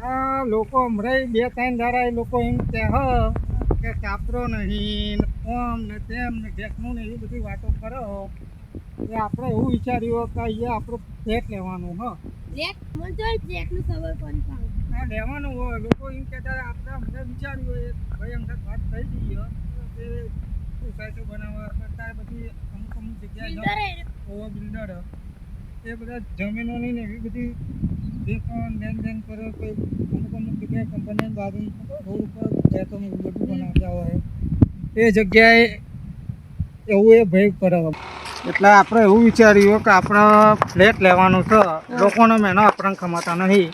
આ લોકો હમણાં બે ત્રણ ધારા એ લોકો એમ કે હ કે કાપરો નહીં ઓમ ને તેમ ને ઢેકનું ને એવી બધી વાતો કરો. એ આપણે એવું વિચાર્યું કે અહીંયા આપણું ફ્લેટ લેવાનું હ. બ્લેક મને તો બ્લેકનું ખબર પણ લેવાનું હોય. લોકો એમ કહેતા આપણે હમણાં વિચાર્યું હોય ભાઈ અમને વાત થઈ ગઈ કે સોસાયટી બનાવવા અત્યારે બધી અમુક અમુક જગ્યાએ બિલ્ડર એ બધા જમીનોની ને એવી બધી દેખાણ લેન દેન કરે કોઈ અમુક અમુક જગ્યાએ કંપની બાજુ રોડ ઉપર ફ્લેટો ને બધું બનાવતા હોય. એ જગ્યાએ એવું એ ભય કરે એટલે આપણે એવું વિચાર્યું કે આપણે ફ્લેટ લેવાનું છે લોકોનો મહેનો આપણને ખમાતા નહીં.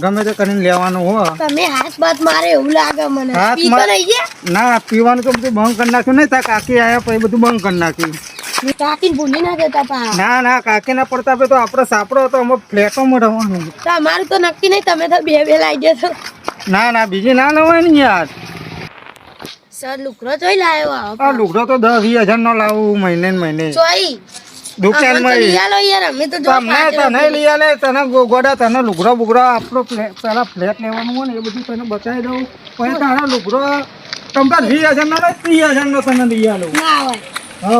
ગમે તે કરીને લેવાનું હોય તમે હાથ બાત મારે એવું લાગે મને. હાથ ના પીવાનું તો બધું બંધ કરી નાખ્યું. નહીં તા કાકી આયા પછી બધું બંધ કરી નાખ્યું. મેં કાકીને ભૂલી ના જતા પા. ના ના કાકીના પડતા પે તો આપણો સાપડો તો અમે ફ્લેટોમાં રહેવાનું તમારું તો નક્કી નહીં તમે તો બે બે લાવી દેશો ના ના બીજી ના લેવાય ને યાર. સર લુકડો જોઈ લાવ્યો આ આવો તો દસ વીસ હજાર નો લાવું મહિને મહિને. યાર અમે તો જો તમને તને લઈ આલે તને ગો- ગોડા તને લુગડો બુગડો આપણો પેલા ફ્લેટ લેવાનું હોય ને એ બધું તને બતાવી દઉં. પછી તારા લુગડો તમે હજાર નો નહીં ત્રીસ હજાર નો તને લઈ આલો. ના હોય. હો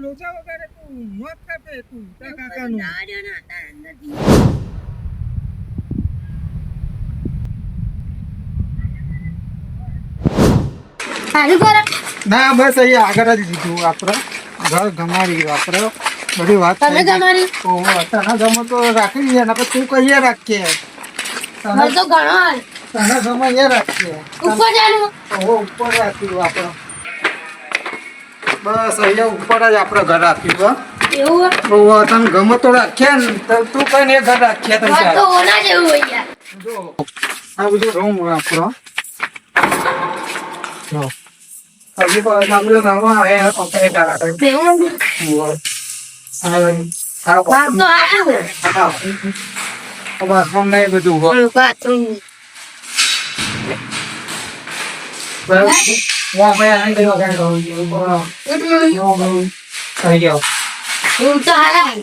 લોચા વગાડે તું મોત કાપે તું કાકાનું ના ના બસ અહીંયા આગળ જ દીધું આપણે ઘર ગમાડી આપણે બધી વાત તમે ગઈ. ઓહો, તને ગમો તો રાખી દઈએ પછી તું કહીએ રાખીએ તને તો ઘણો તને ગમે એ રાખીએ ઉપર જાનું ઓહો, ઉપર રાખ્યું આપણે બસ અહીંયા ઉપર જ આપણે ઘર રાખ્યું એવું ઓહો, તને ગમે તો રાખીએ ને તું કઈ ઘર રાખીએ તને તો ઓના જેવું હોય જો આ બધું રૂમ આપણો જો. હજી તો આપણે નવા આવે એને પકડી કાઢે એવું ઓહો. આ આ ઘર તો હારું બાથરૂમ ને એ બધું હોય બાથરૂમ વાહ ભાઈ આ ગયો ગયો ગયો થઈ ગયો રૂમ તો હારા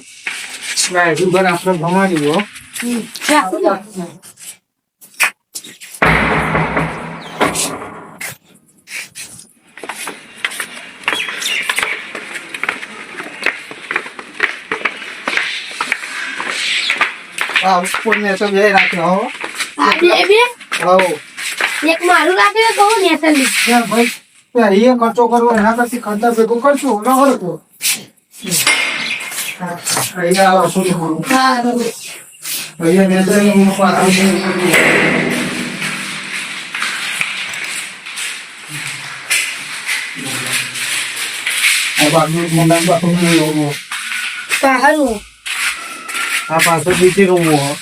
ભાઈ ઉભર આપણે ભમાડી ગયો આ ઉપર ને તો બે રાખ્યો હો આ બે બે હો એક મારું રાખ્યો દો ને તલી યાર ભાઈ યાર એ ખર્ચો કરવો એના કરતી ખર્ચા ભેગો કરશું ન હરકો અહીંયા શું કરું હા અહીંયા નેત્રની ઉપર આવું. આ બાજુ મોટા બાથરૂમનું એવું. સારું આ પાછો બીજી રૂમ હો.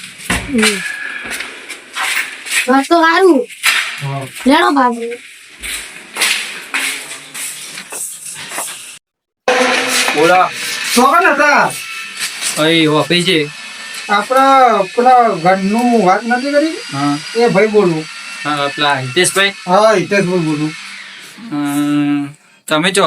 ઘર તો હા. લેણો બાબુ. બોલા. છોકરા હતા? અહીં ઓફિસ. છે આપણા પેલા ઘરનું વાત નથી કરી? હા. એ ભાઈ બોલું. હા, પેલા હિતેશભાઈ? હા હિતેશ ભાઈ બોલું તમે છો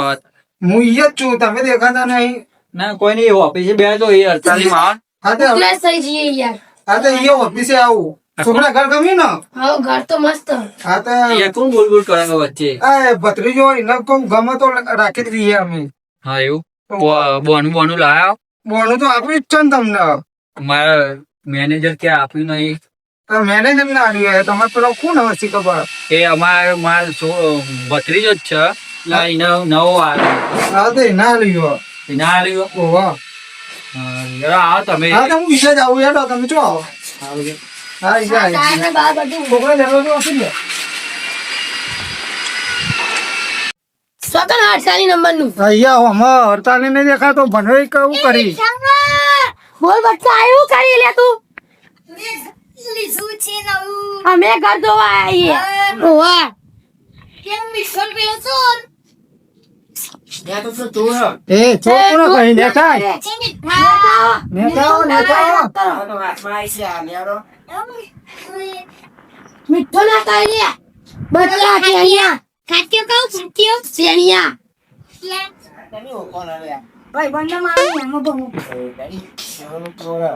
હું ઈ જ છું તમે દેખાતા નહીં. ના કોઈ નહીં ઓફિસે બે તો એ અડતાલીસમાં. હા તે પ્લસ થઈ જઈએ યાર. હા તો ઈ ઓફિસે આવું. છોકરા ઘર ગમ્યું ને? હા ઘર તો મસ્ત. હા તે એ કોણ બોલ બોલ કરે વચ્ચે? આ ભત્રીજો એને કહું ગમે તો રાખી જ રહીએ અમે. હા એવું? બોનું બોનું લાયા? બોનું તો આપ્યું જ છે ને તમને. મારા મેનેજર કે આપ્યું નહીં. તો મેનેજર ના આવ્યું તમારે પેલો કોણ હવે શી ખબર? એ અમારે મારા ભત્રીજો જ છે. એટલે એને નવો આવ્યો હા તે ના આવ્યું એને આવ્યો ઓહો. જરા આવો તમે હા તો હું વિશે જ આવું યાર તમે ચો આવો. હા જાય. ટાયર ને બહાર બધું છોકરા જતો એ છોકરો કઈ દેખાય નેતાઓ નેતાઓ મીઠો ના લે બદલા શેણિયા ખાત્યો કહું ખાત્યો શેણિયા. ભાઈ બંને મારી એમાં બહુ મીઠો આયો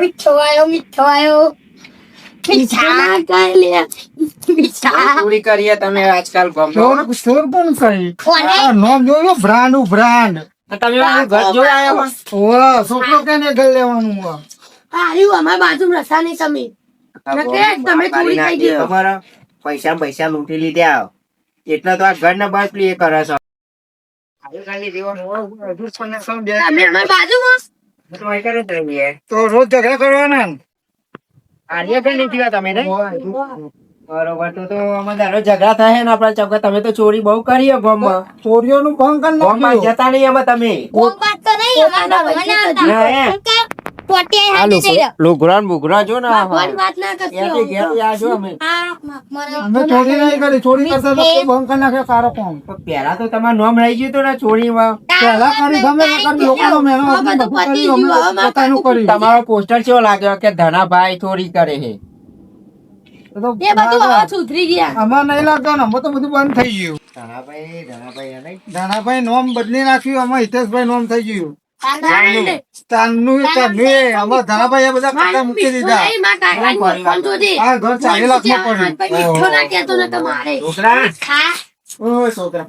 મીઠો આયો મીઠા મીઠા પૂરી કરીએ તમે આજકાલ ગમો ચોર ચોર કરી? નામ જોયો બ્રાન્ડ બ્રાન્ડ. તમે ઘર જોઈ છોકરો કેને ઘર લેવાનું હોય? આર્યું બાજુ રસા નહીં તમે. તમે ચોરી થઈ ગયો. ખબર પૈસા પૈસા લૂંટી લીધા. એટલા તો આ ઘર ને બસ પ્લે કરે છે. તો રોજ ઝઘડા કરવાના ને? આર્ય કઈ નથી તમે નહીં? બરોબર તો તો અમે ઝઘડા થાય ને આપડા ચોક્કસ તમે તો ચોરી બહુ કરી હે ગામમાં ચોરીઓનું ભંગ કરી ગામમાં જતા નહીં એમાં તમે. કોક તો નહીં અમારા ભગવાન ના, હે. પોટિયા આ હાથે જઈ લુગડા- લુગડા ને જો ને ભગવાન વાત ના ત્યાંથી ઘેર કરશો ત્યાં અમે. અમે ચોરી નહીં કરી ચોરી કરતા તો કોઈ કરી નાખે કારો કોમ પહેલા તો તમારું નામ રહી ગયું ને પહેલા કરી ગમે કરી પોસ્ટર કેવો લાગ્યો કે ધનાભાઈ ચોરી કરે છે? એ તો બધું હવે સુધરી ગયા. અમાર નહીં લાગતો ને અમે તો બધું બંધ થઈ ગયું. ધનાભાઈ ધનાભાઈ નોમ બદલી નાખ્યું અમે હિતેશભાઈ નોમ થઈ ગયું. તાંડાને. તાનનું એ તાનનું એ અમે દાનાભાઈ એ બધા ખાતા મૂકી દીધા. માં. આ ઘર ચાલી લાખમાં હાથ પડ્યું. છોકરા. છોકરા.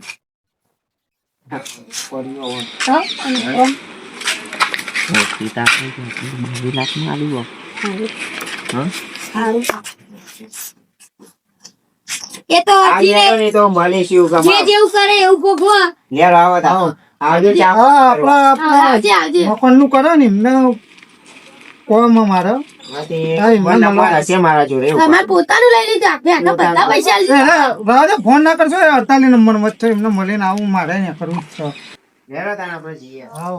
એ તો જેવું કરે એવું ભોગવો. લેરો આવો. આવજો. આવજે આવજે. મકાનનું કરે ને એમને કોમ મારો ફોન ના કરશો અડતાલીસ નંબર વચ્ચે એમને મળીને આવું મારે કરવું છે. હાઉ.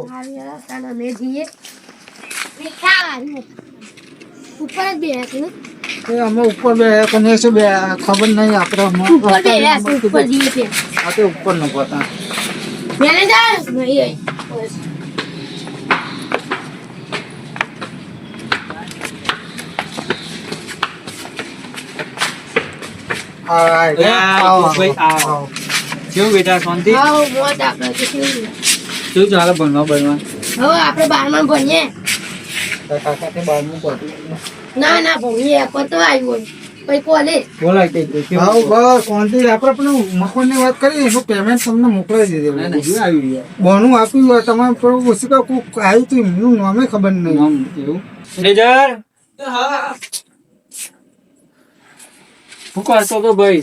અમે. ઉપર જ બેઠું એ અમે ઉપર બે કને શું બે ખબર નહીં આપડે નું ઉપર નો પતા. અહીં. હા એ, ભાઈ, આવો. કેવું બેટા શાંતિ? આપણે શું ચાલે ભણવા ભણવા? હવે આપણે બારમા ભણીએ ના ના ભણીએ. પતો આવ્યું પછી કોલેજ બોલાય કઈ કઈ બસ શાંતિ આપણે પેલું મકાનની વાત કરી એનું પેમેન્ટ તમને મોકલાવી દીધું? બોનું આપ્યું તમારે થોડું ઓછું કોક આવ્યું હતું એમનું નામે ખબર નહીં. નામ એવું? તો ભાઈ?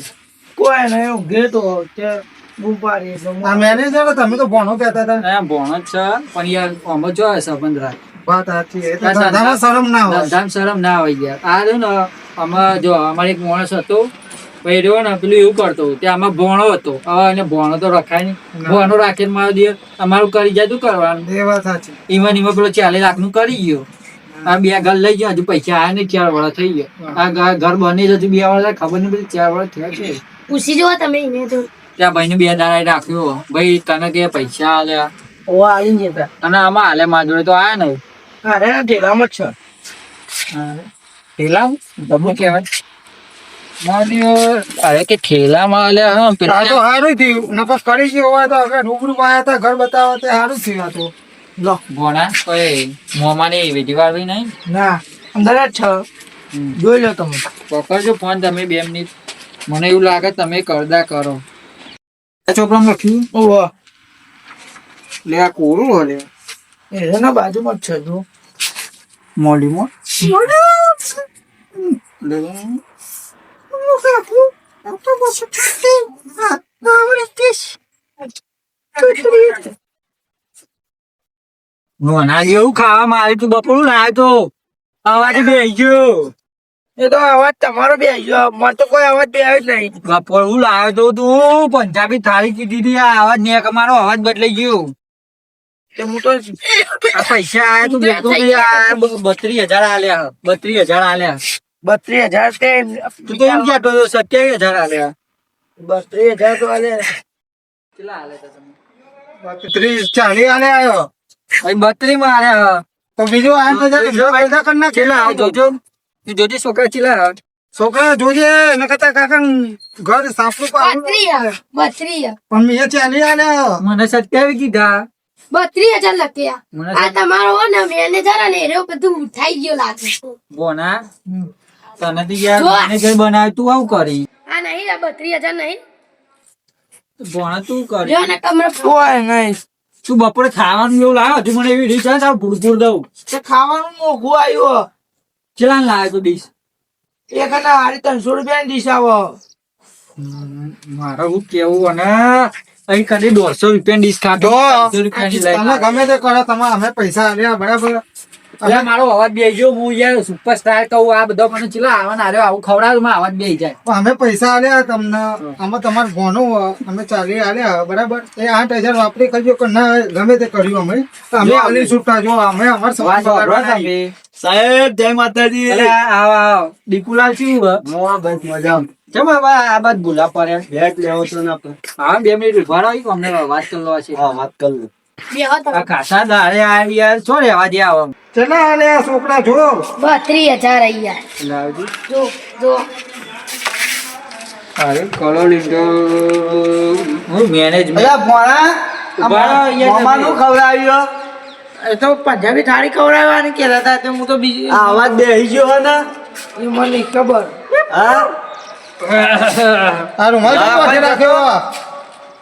કોઈ નહીં ઘે તો આ મેનેજર તમે તો ભણો કહેતા હતા. ભણો ભણ જ છે પણ યાર અમે જો સંબંધ બંધરા વાત સાચી ધંધામાં શરમ ના હોય ધંધામાં શરમ ના હોય. યાર. આ રહ્યો ને આમાં જો અમારે એક માણસ હતો પછી રહ્યો ને પેલું એવું કરતો તે આમાં ભોણો હતો. હવે એને ભોણો તો રખાય નહીં. ભોણો રાખીને મારો દે અમારું કરી જાય તું કરવાનું. એ વાત સાચી. ઈવન ઈવન પેલો ચાલીસ લાખનું કરી ગયો. આ બે ઘર લઈ ગયો હજુ પૈસા આયા નહીં ચાર વર્ષ થઈ ગયા. આ ઘર- ઘર બની જતું બે વર્ષ ખબર નહીં ચાર વર્ષ થયા છે. પૂછી જુઓ તમે એને તો. ત્યાં ભાઈ ને બે દાડા રાખ્યો. ભાઈ તને કે પૈસા આલ્યા. અને આમાં હાલે માજોડે જોડે તો આયા નહીં. ઠેલા તમે કહેવાય. અરે કે ઠેલામાં આલ્યા હા પેલા તો સારું થયું. નકર કરી હોય તો રૂબરૂ આયા હતા ઘર બતાવવા તે સારું થયું હતું લો. ભોણા કોઈ મોમાં ની વિધિ વાળવી નહીં? ના અંદર જ છે. જોઈ લો તમે. પકડજો ફોન તમે બે મિનિટ મને એવું લાગે તમે કરદા કરો. છોકરા લખ્યું? ઓહો. લે આ કોરું હલે એના બાજુમાં જ છે જો. મોલીમાં? જેવું ખાવા આવ્યું તું બપોરું લાવ્યો તો અવાજ બે ગયો. એ તો અવાજ તમારો બે આવ્યો મને તો કોઈ અવાજ બે આવ્યો જ નહીં. બપોરું લાવ્યો તો તું પંજાબી થાળી કીધી હતી આ અવાજ ને મારો અવાજ બદલાઈ ગયો. હું તો આ પૈસા આયા તું દેખતો નહીં બત્રીસ હજાર આલ્યા. બત્રીસ હજાર આલ્યા. બત્રીસ હજાર તે તું તો એમ કહેતો હતો સત્યાવીસ હજાર આલ્યા. બત્રીસ હજાર તો આલે કેટલા તમે? ત્રીસ ચાલીસ આલે આવ્યો તો બીજું જોજો. તું જોજે છોકરા ચીલા છોકરા જોજે એને કરતા કાકા ઘર સાફ. બત્રી બત્રી ચાલી આલ્યા. મને સત્યાવી કીધા. બત્રી હજાર લખ્યા. આ તમારો ને મેનેજર અને એરો બધું થઈ ગયો લાગે. બોના? તને તો યાર મેનેજર બનાવ્યું તું આવું કરી. આ નહીં આ બત્રી હજાર નહીં. બોના તું કરી. જો ને કમરે કોઈ નહીં. તું બપોરે ખાવાનું એવું લાવ્યો હજુ મને એવી રીચ આવે ભૂડ ભૂડ દઉં. તે ખાવાનું મોઘું આવ્યું ચેલા લાવે તું ડીશ? એક અને હારી ત્રણસો રૂપિયા ડીશ આવો. મારે હું કેવું અને અહીં કદી દોઢસો રૂપિયા ડિસ્કાઉન્ટ ગમે તે કરો તમે અમે પૈસા આલ્યા બરાબર? એટલે મારો અવાજ બે જો હું યાર સુપરસ્ટાર કહું આ બધો મને ચેલા આવવાના? આર્યો આવું ખવડાવમાં અવાજ બે જાય. અમે પૈસા આલ્યા તમને. અમે તમારું ભોનું અમે ચાલી આલ્યા બરાબર? એ આઠ હજાર વાપરી કરજો કે ના ગમે તે કર્યું અમે. અમે આલી છૂટા. જો અમે અમાર સમાજ. સાહેબ જય માતાજી. અરે આવ આવ દીપુલાલ શું હે? બસ મજા કેમ હવે આ બાદ ભૂલા પડે. બેટ લેવો તો ના હા બે મિનિટ ઊભા રહો અમને વાત કરવા છે. હા વાત કરું લો. ખાસા દાડે યાર. છો રેવા દે આવો? ચલા આલ્યા છોકરા જો બત્રી હજાર અહીંયા. લાવજી જો જો. અરે કલો લીધો. હું મેનેજમેન્ટ અલ્યા ભોળા ઊભા રહો અહીંયા મોમાનું તમે. ખવડાવ્યો? એ તો પંજાબી થાળી ખવડાવવાની કહેતા હતા તો હું તો બીજી આવાજ બેહી ગયો ને. એ મને ખબર. હા? આ રૂમાલ રાખ્યો?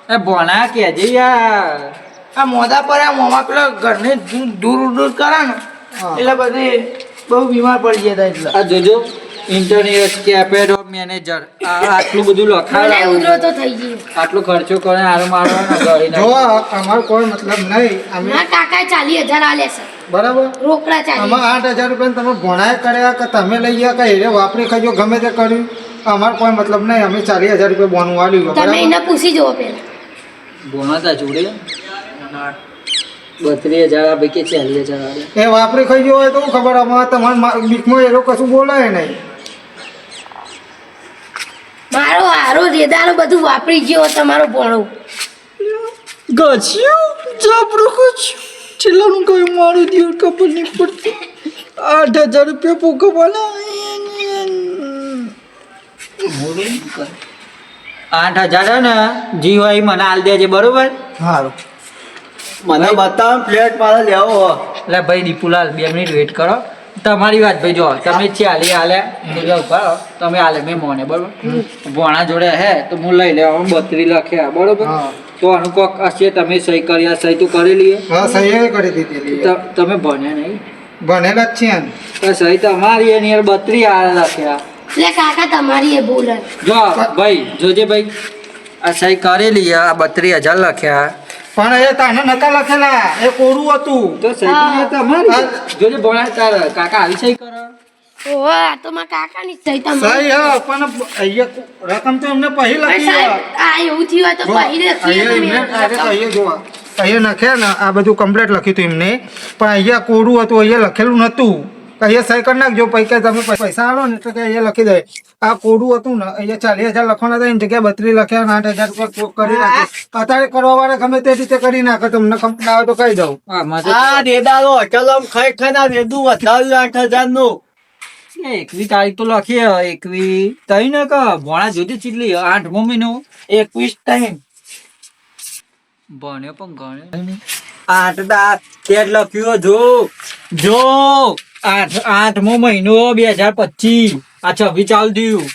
એ ભોણા કેજે યાર. આ મોદા પર આ મોમાં પેલા ઘરને દૂર દૂર દૂર કરે ને એટલે બધી બહુ બીમાર પડી જતા એટલે. આ જોજો ઇન્ટરનેટ કેપેડ ઓફ મેનેજર આટલું બધું લખાડ તો થઈ ગયું. આટલો ખર્ચો કરે આરો મારો જો અમાર કોઈ મતલબ નહીં. અમે કાકા ચાલીસ હજાર આલે છે. બરાબર? રોકડા ચાલી આમાં આઠ હજાર રૂપિયા તમે ભણાય કર્યા કે તમે લઈ ગયા કે હેરે વાપરી ખાજો ગમે તે કર્યું. અમારો કોઈ મતલબ નહીં અમે ચાલીસ હજાર રૂપિયા બોનું આલ્યું તમે એને પૂછી જુઓ પેલા ભોણા તા જોડે? બત્રીસ હજાર આ પૈકી ચાલીસ હજાર આવે એ વાપરી ખાઈ ગયો હોય તો ખબર અમારે તમારા બીકમાં એ લોકો કશું બોલાય નહીં. મારો હારો રેદારો બધું વાપરી ગયો તમારો ભણો. ગચ્યું જબરું કુછ છેલ્લાનું કઈ મારું દિયો ખબર નહીં પડતી. આઠ હજાર રૂપિયા પોકવાના આઠ હજાર હે ને જીવાય મને હાલ દેજે બરોબર? સારું મને બતાવ પ્લેટ મારે લેવો એટલે ભાઈ દીપુલાલ બે મિનિટ વેટ કરો. તમારી વાત ભાઈ જો તમે ચાલી હાલે બીજા ઊભા તમે હાલે મેં મોને બરોબર? ભોણા જોડે હે તો હું લઈ લેવા બત્રી લખ્યા બરોબર? તો આનું કોક હશે તમે સહી કર્યા સહી તો કરી લઈએ. હા સહી કરી દીધી તમે ભણ્યા નહીં. ભણેલા જ છે એમ તો સહી તમારી એની યાર બત્રી હાલે લખ્યા એટલે કાકા તમારી એ ભૂલ જો. ભાઈ જોજે ભાઈ. આ સહી કરેલી આ બત્રી હજાર લખ્યા પણ એ તાને નતા લખેલા. એ કોરું હતું. તો સહી તમારી જોજે બોલા તાર કાકા આવી સહી કરો. ઓહો આ તો મારા કાકાની સહી તમારી સહી હા પણ અહીંયા રકમ તો એમને પહેલી લખી આ એવું થયું હોય તો પહેરી રાખીએ અહીંયા અહીંયા જોવા. અહીંયા નાખ્યા ને આ બધું કમ્પ્લેટ લખ્યું હતું એમને. પણ અહીંયા કોરું હતું અહીંયા લખેલું નતું કે અહીંયા સહી કરી નાખજો પૈસા તમે પૈસા આલો ને તો કે અહીંયા લખી દે. આ કોડું હતું ને અહીંયા ચાલીસ હજાર લખવાના હતા એની જગ્યાએ બત્રીસ લખ્યા આઠ હજાર રૂપિયા કરી નાખે. અત્યારે કરવા વાળા ગમે તે રીતે કરી નાખે તમને કંપની આવે તો કહી દઉં. આ દેદારો ચલો ખાઈ ખાઈ ના દેદું વધાર્યું આઠ હજારનું એકવી તારીખ તો લખી એકવી તઈ ને કે ભોણા જોજે ચીટલી આઠ મમ્મી એકવીસ ટાઈમ ભણ્યો પણ ગણ્યો આઠ દા તેર લખ્યો જો. જો. આઠ આઠમો મહિનો બે હજાર પચીસ. આ છવ્વીસ ચાલુ થયું.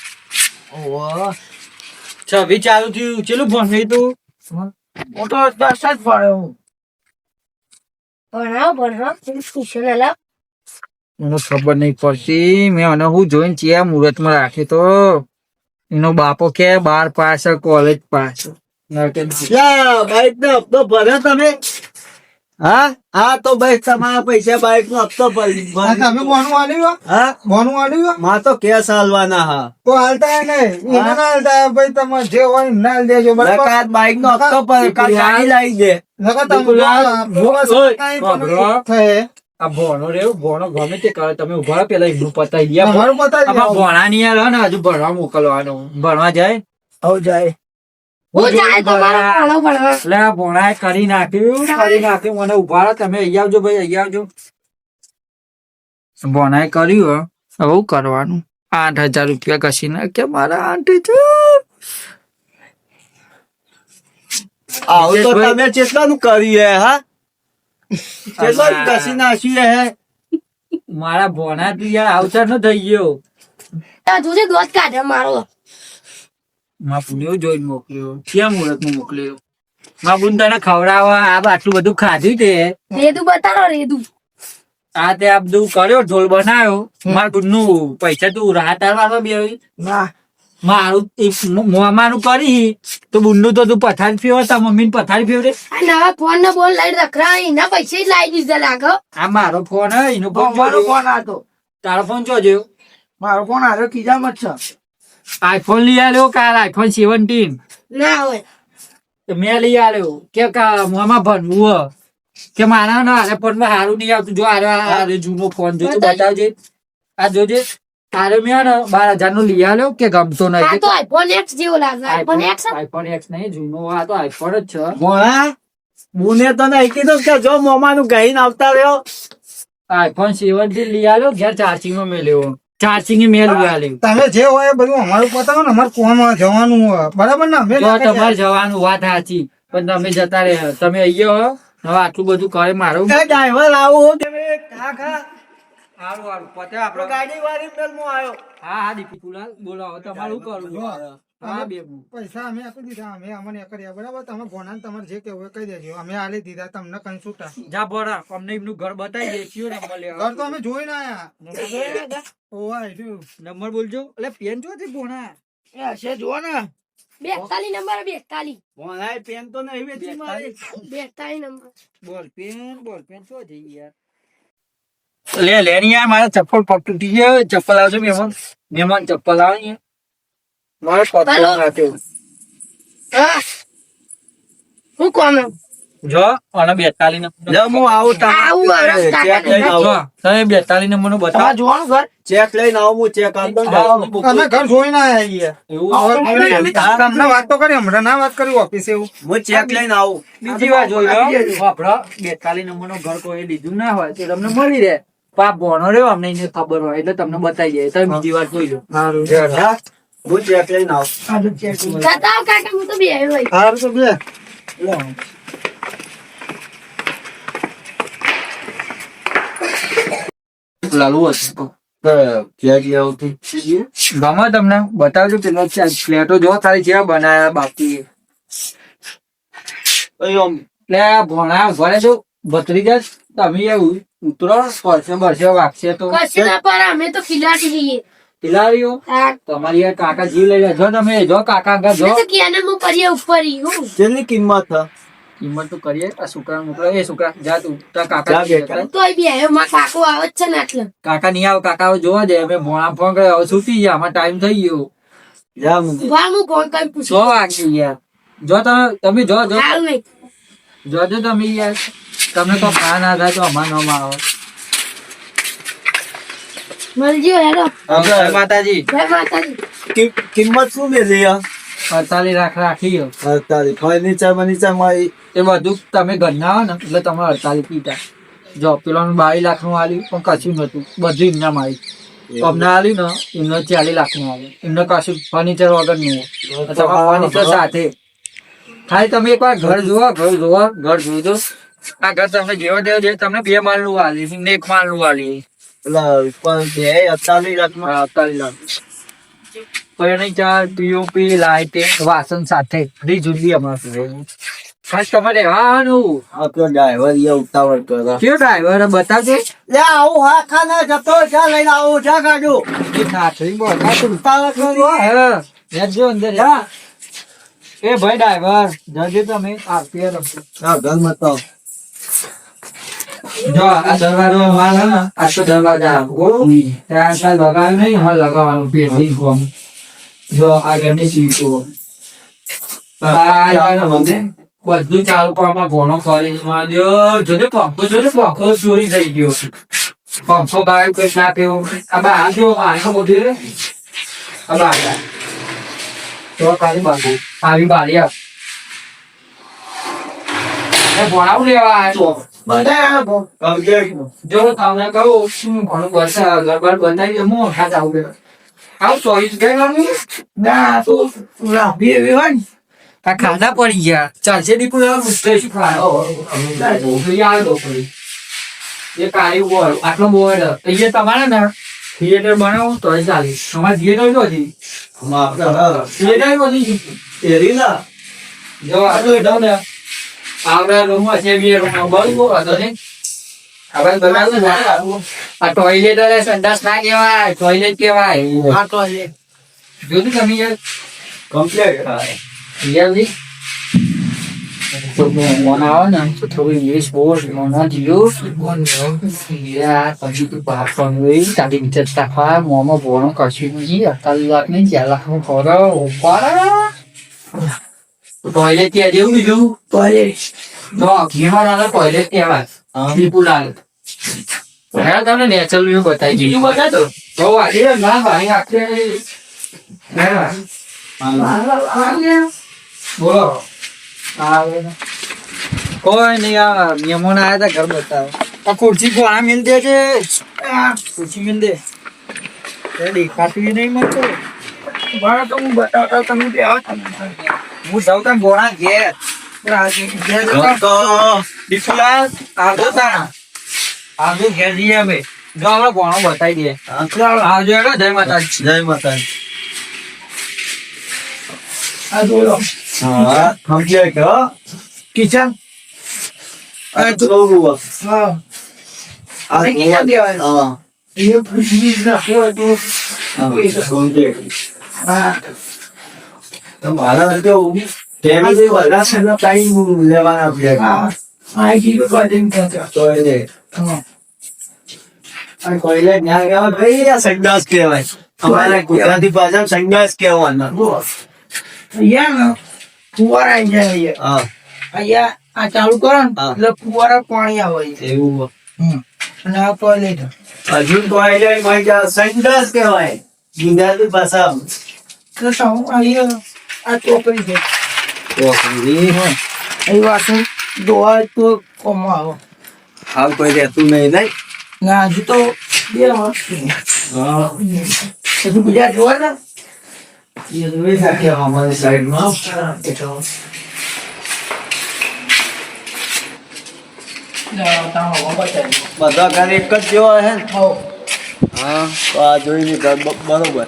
ઓહો. છવ્વીસ ચાલુ થયું. ચેલું ભણ્યું તું? મોટો દસ જ પડ્યો ભણાવો ભણાવો. ટ્યુશન અલાવ મને ખબર નહીં પડતી. મેં અને હું જોઈને ચિયા મુહૂર્તમાં રાખ્યો તો. એનો બાપો કે બાર પાસ કોલેજ પાસ બાઈક નો હપ્તો ભર્યો તમે? હા? હા તો ભાઈ તમારા પૈસા બાઈક નો હપ્તો તમે બોનું આલ્યું હા? બોનું આલ્યું માં તો કેસ હાલવાના હા. તો હાલતા એને? ના હાલતા? ભાઈ તમે જે હોય ના દેજો. બરાબર? બાઈક નો હપ્તો લાવી દે. આ ભણો રેવું ભણો ગમે તે કરે. તમે ઊભા પેલા એમનું ગયા પતાવી આમાં દેવું. ની યાર ને હજુ ભણવા મોકલવાનું. ભણવા જાય? હવ જાય. હું તો મારો ભણો ભણવા એટલે આ ભોણાએ કરી નાખ્યું કરી નાખ્યું. મને ઊભા રહો તમે અહીંયા આવજો ભાઈ અહીંયા આવજો. ભોણાએ કર્યું હો. હવે કરવાનું? આઠ હજાર રૂપિયા ઘસી નાખ્યા મારા આઠ હજાર આવું તો તમે ચેટલાનું કર્યું હે? હા ચેટલાનું ઘસી નાખ્યું હે? મારા ભોણા તું યાર આવતા ન થઈ ગયો. આ જોજે દોસ્ત કાઢે મારો. માં પુણ્યો જોઈને મોકલ્યો. ક્યાં મુહૂર્તમાં મોકલ્યો? માં પુન તને ખવડાવવા આ આટલું બધું ખાધું તે. રેદુ બતાડો રેદુ. આ તે આ બધું કર્યો ઢોલ બનાવ્યો. મારા પુનનું પૈસા તું રાહત આવવા બે ના મારું મોમાનું કરી. તો બુંડું તો તું પથારી ફેરવ તા મમ્મી પથારી ફેવરે આ નવા ફોન નો બોલ લઈ રખડા એના પૈસા લાવી દીધા લાગો આ મારો ફોન હે એનો ફોન મારો ફોન હતો. તારો ફોન જોજો. મારો ફોન હારો કીધા મત છે. આઈફોન લઈ આવ્યો કાલ આઈફોન સેવન્ટીન ના હોય. મેં લઈ આવ્યો કે કા મોમાં ભણવું કે મારા ના હારે ફોનમાં સારું નહીં આવતું. જો હારે હારે જૂનો ફોન જોજો બતાવજે. આ જોજે. તારે મેં ને બાર હજારનું લઈ આવ્યો કે ગમતો નહીં? તો આઈફોન એક્સ જેવો લાગે. આઈફોન એક્સ આઈફોન એક્સ નહીં જૂનો આ તો આઈફોન જ છે. ભોળા મુને તો નહીં કીધું કે જો મોમાનું ગહીને આવતા રહ્યો. આઈફોન સેવન્ટીન લઈ આવ્યો ઘેર ચાર્જિંગમાં મેલ્યો. ચાર્જિંગ મેલ લઈ તમે જે હોય બધું અમારું પતાવો ને અમારે કોમ જવાનું હોય. બરાબર ને? અમે તમારે જવાનું વાત સાચી. પણ તમે જતા રહ્યા તમે અહીંયા હો હવે આટલું બધું કરે મારું. ડ્રાઈવર આવો તમે. કાકા સારું સારું પતે આપડે. ગાડી વાળી પેલું આવ્યો. હા હા દીપી કુલાલ બોલો હવે તમારું જાય. પૈસા અમે આપી દીધા અમે અમને કર્યા બરાબર? તમે ભોનાને તમારે જે કેવું કહી દેજો. અમે આલી દીધા તમને કઈ છૂટા. જા ભરા અમને એમનું ઘર બતાવી દે કયો નંબર ઘર લેવા તો અમે જોઈ ના આયા ઓવા. નંબર બોલજો. એટલે પેન જો થી ભોણા. એ હશે જુઓ ને. બેતાલી નંબર બેતાલી ભોણા પેન તો નહીં વેચી મારી. બેતાલી number. Ball pen ball pen શું થઈ યાર? લે લેની યાર મારા ચપ્પલ પગ તૂટી ગયો ચપ્પલ આવજો મહેમાન. મહેમાન ચપ્પલ આવે મારે હાલો. નાખ્યો હા કોમ જો અને બેતાલી લે હું આવું આવું ચેક લઈને જો આવું તમે બેતાલી નંબરનું બતાવો જોવાનું ઘર? ચેક લઈને આવું હું ચેક આપતો અમે ઘર જોઈ ના હવે તમને વાત તો કરી હમણાં ના વાત કરી ઓફિસ એવું. હું ચેક લઈને આવું. બીજી વાર જોઈ લો. વાપરો બેતાલી નંબરનું ઘર કોઈ લીધું ના હોય તો તમને મળી રહે. પાપ ભણો રહ્યો અમને ખબર હોય એટલે તમને બતાવી જાય તમે બીજી વાર જોઈ લો. હા ચેક લઈને આવું બતાવ કાકા હું તો બે હોય. હારું તો બે. લાલુ હતું ગમે તમને. બતાવજો પેલા ફ્લેટો જો તારી જેવા બનાયા બાકી. ભણા ઘરે જો બતરી જાય. તમે એવું ઉતરો સ્પર્શે બરશે વાગશે તો. અમે તો ખીલાડી જઈએ પિલારીઓ તમારી યાર કાકા જીવ લઈ લે. જો તમે જો કાકા આગળ જો. મેં તો ક્યાંને કરીએ ઉપર ઈ હું? જેની કિંમત છે કિંમત તો કરીએ. આ છોકરા મોકલો. એ છોકરા જા તું. તા કાકા તો બે આવ્યો કાકો આવે છે ને એટલે કાકા નહીં આવો કાકા જોવા દે. અમે મોણા ફોન કરે હવે છૂટી ગયા. આમાં ટાઈમ થઈ ગયો. જા મને. વા મુ કોણ કઈ સો પૂછું વાગી યાર જો તમે તમે જો જો. જોજો તમે યાર. તમને તો ખા ના થાય તો અમાર નામ આવે. મળજો હેલો માતાજી. જય માતાજી. કિંમત શું મેલી અડતાલી લાખ રાખી અડતાલી અડતાલીસ. ફર્નિચર બર્નિચરમાં એ બધું તમે ઘરના ને એટલે તમે અડતાલી પીતા જો પેલો બાવીસ લાખનું આલ્યું પણ કશું નતું બધું એમના મારી અમને આલ્યું ને એમને ચાલીસ લાખનું આવે એમને કશું ફર્નિચર વગર નહીં હોય. ફર્નિચર સાથે. ખાલી તમે એકવાર ઘર જોવા ઘર જોવા ઘર જોજો આ ઘર તમને જેવો દેવા જે તમને બે માલનું આલી એક માલનું આલી બે વાસણ સાથે. ફ્રી જુદી અમારે ખાસ તમારે રહેવાનું. આ તો ડ્રાઈવર એ ઉતાવળ કરે. કયો ડ્રાઈવર બતાવજો. લે આવું હા ખાના જતો જા લઈને આવું જા ગાડું એ નાથરી બોલ નાથરી. ઉતાવળ કરી. હા, નેટજો અંદર જા. એ ભાઈ ડ્રાઈવર જજો તમે આરતી રમજો. હા ઘરમાં તો જો આ દરવાજો માલ હે ને આ તો દરવાજા? ગોળ ત્યાં નહીં હવે લગાવવાનું પેટી કોમ જો આ આ બધું ચાલુ કરવામાં ઘણો કરી જો જોજે પંખો જોજે પંખો ચોરી થઈ ગયો પંખો ગાયબ કરી નાખ્યો આ બા જો આ મોટી રે. આ બા તો આવી મને ભણાવું લેવા આવ્યો જો તમને કહું શું ઘણું વરસાદ ગરબાર બંધાવી હું હાથ આવું ગયો આવું ચોવીસ ગયેલું ના તો લાંબી એવી હોય ને. આ પડી ગયા. ચાલશે દીકુ મુસ્તે શું ખાયો ઢોકળી આવે ઢોકળી એ કાળી બોલ આટલો બોલ એ તમારે ને? થિયેટર બનાવો તો ચાલે તમારે થિયેટર તો હજી. થિયેટર બની જો આ તો ને. આવડા રૂમમાં છે બે રૂમમાં. બરોબર હતો ને આપણે બનાવ્યું ને આ ટોયલેટ અને સંડાસ ના કહેવાય ટોયલેટ કહેવાય. તો જોયું તમે યાર? Really? One hour ને તો થોડું ઇંગ્લિશ બોલ મોના જીયો યાર પછી તું પાસ કરી તારી વિચાર તાફા મોમાં ભણો કશું નહીં અડતાલીસ લાખ ચાર લાખ ખરો ઉપર ટોયલેટ ત્યાં જેવું બીજું ટોયલેટ તો ઘીમાં નાના ટોયલેટ ત્યાં વાત લાલ હા તમને નેચરલ વ્યૂ બતાવી બીજું બતાતો તો આજે ના ભાઈ આખરે બોલો. કોઈ નહીં આ મહેમાન આવ્યા હતા ઘર બતાવો. આ ખુરશી કોણા મિલ દે છે. ખુરશી મિલ દે. દેખાતું નહીં બરાબર તો હું બતાવતા તમે બે આવો તમે હું જાઉં તાં ગોળા ઘેર. આવજો તાં ઘેર જઈએ અમે. જો આપણે ગોળો બતાવી દઈએ. આવજો હેડો જય માતાજી. જય માતા આ જોડો. હા સમજ્યા કે હો? કિચન? આ જોવું હા. આ કિચન દેવાય? હા. એ ફ્રીજ નાખ્યો હતો હા. મારા તો ફેમિલી બધા છે ને ટાઈમ લેવાના આપણે હા આ. કીધું બાજુ ત્યાં. ટોયલેટ આ ટોયલેટ ના કહેવાય ભાઈ આ સંડાસ કહેવાય. અમારા ગુજરાતી ભાષામાં સંડાસ કહેવાના. અહીંયા ફુવારા જાય અહીંયા. હા. અહીંયા આ ચાલુ કરો ને. એટલે ફુવારા પાણી આવે એવું. અને આ ટોયલેટ હજુ સંડાસ કહેવાય? ગુજરાતી ભાષામાં. તો અહીંયા આ ચોકડી છે ટોકરી એ વાસણ ધોવા તો કોમમાં આવો. હાલ કોઈ રહેતું નહીં નહીં? ના હજુ તો બે વર્ષ હજુ બીજા જોવા ને? એ જોઈ શકે અમારી સાઈડમાં. બધા ઘર એક જ જેવા હે હા. તો આ જોઈને બરોબર.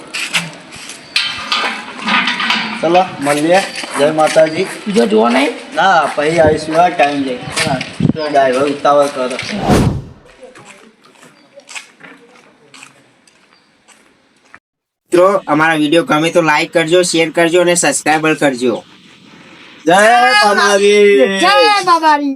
ચલો મળીએ. જય માતાજી. બીજો જુઓ નહીં? ના પછી આવીશું આ ટાઈમ જાય ડ્રાઈવર ઉતાવળ કરો. મિત્રો અમારા વીડિયો ગમે તો લાઈક કરજો શેર કરજો અને સબસ્ક્રાઈબર કરજો. જય બાબારી જય બાબારી